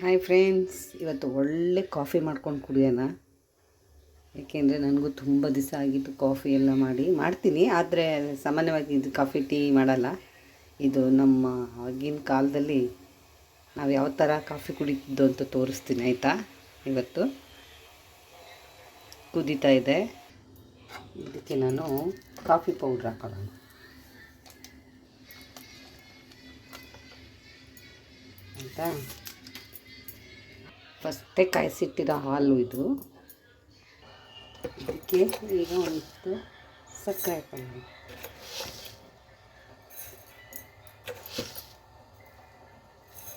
Hi friends ಇವತ್ತು ಒಳ್ಳೆ coffee ಮಾಡ್ಕೊಂಡು ಕುಡಿಯೋಣ. ಏಕೆಂದರೆ ನನಗೂ ತುಂಬ ದಿವಸ ಆಗಿತ್ತು ಕಾಫಿ ಎಲ್ಲ ಮಾಡಿ. ಮಾಡ್ತೀನಿ, ಆದರೆ ಸಾಮಾನ್ಯವಾಗಿ ಇದು ಕಾಫಿ ಟೀ ಮಾಡಲ್ಲ. ಇದು ನಮ್ಮ ಆಗಿನ ಕಾಲದಲ್ಲಿ ನಾವು ಯಾವ ಥರ ಕಾಫಿ ಕುಡಿತಿದ್ದು ಅಂತ ತೋರಿಸ್ತೀನಿ, ಆಯಿತಾ? ಇವತ್ತು ಕುದೀತಾ ಇದೆ. ಇದಕ್ಕೆ ನಾನು ಕಾಫಿ ಪೌಡ್ರ್ ಹಾಕೊಳ್ಳೋಣ ಆಯಿತಾ? ಫಸ್ಟೇ ಕಾಯಿಸಿಟ್ಟಿದ ಹಾಲು ಇದು. ಇದಕ್ಕೆ ಈಗ ಒಂದು ಸಕ್ಕರೆ ಹಾಕೊಂಡು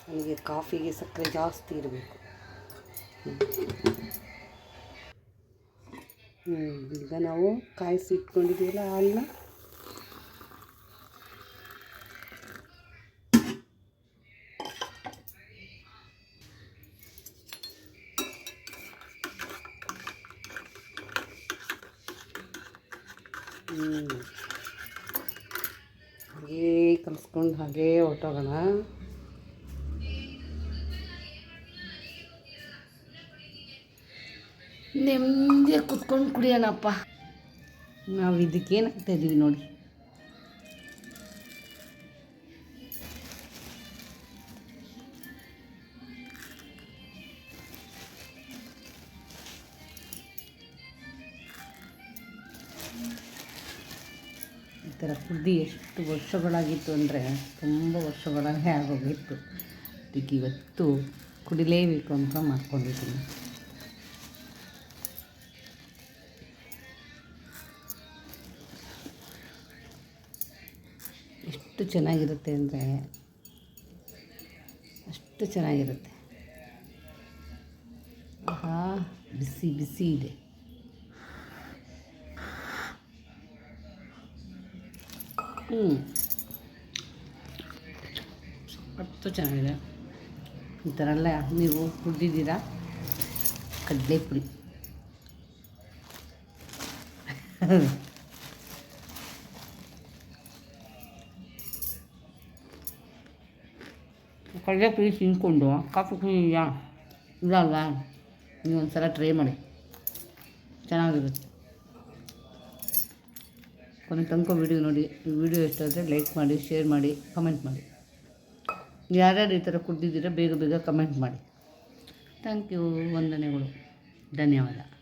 ನನಗೆ ಕಾಫಿಗೆ ಸಕ್ಕರೆ ಜಾಸ್ತಿ ಇರಬೇಕು. ಹ್ಞೂ ಈಗ ನಾವು ಕಾಯಿಸಿ ಇಟ್ಕೊಂಡಿದ್ದೀವಲ್ಲ ಹಾಲನ್ನ? ಹಾಗೇ ಕಲಿಸ್ಕೊಂಡು ಹಾಗೇ ಹೊಟ್ಟೋಗೋಣ ನೆಮ್ಮದಿಯಾಗಿ ಕುತ್ಕೊಂಡು ಕುಡಿಯೋಣಪ್ಪ. ನಾವು ಇದಕ್ಕೆ ಏನು ಇದ್ದೀವಿ ನೋಡಿ. ಥರ ಕುಡ್ದು ಎಷ್ಟು ವರ್ಷಗಳಾಗಿತ್ತು ಅಂದರೆ ತುಂಬ ವರ್ಷಗಳಾಗೇ ಆಗೋಗಿತ್ತು. ಅದಕ್ಕೆ ಇವತ್ತು ಕುಡಿಲೇಬೇಕು ಅಂತ ಮಾಡ್ಕೊಂಡಿದ್ದೀನಿ. ಎಷ್ಟು ಚೆನ್ನಾಗಿರುತ್ತೆ ಅಂದರೆ ಅಷ್ಟು ಚೆನ್ನಾಗಿರುತ್ತೆ. ಆಹಾ, ಬಿಸಿ ಬಿಸಿ ಇದೆ. ಹ್ಞೂ ಅಷ್ಟು ಚೆನ್ನಾಗಿದೆ. ಈ ಥರ ಎಲ್ಲ ನೀವು ಕುಡ್ದಿದ್ದೀರಾ ಕಡಲೆ ಪುಡಿ ತಿನ್ಕೊಂಡು, ಕಾಫಿ ಕುಡಿಯಾ ಇಲ್ಲ ಅಲ್ವಾ? ನೀವು ಒಂದು ಸಲ ಟ್ರೈ ಮಾಡಿ. ಚೆನ್ನಾಗಿರುತ್ತೆ. ಕೊನೆ ತನಕ ವಿಡಿಯೋ ನೋಡಿ. ವಿಡಿಯೋ ಇಷ್ಟ ಆದರೆ ಲೈಕ್ ಮಾಡಿ ಶೇರ್ ಮಾಡಿ ಕಮೆಂಟ್ ಮಾಡಿ. ಯಾರ್ಯಾರು ಈ ಥರ ಕುಡ್ದಿದ್ದೀರಾ ಬೇಗ ಬೇಗ ಕಮೆಂಟ್ ಮಾಡಿ. ಥ್ಯಾಂಕ್ ಯು ವಂದನೆಗಳು. ಧನ್ಯವಾದ.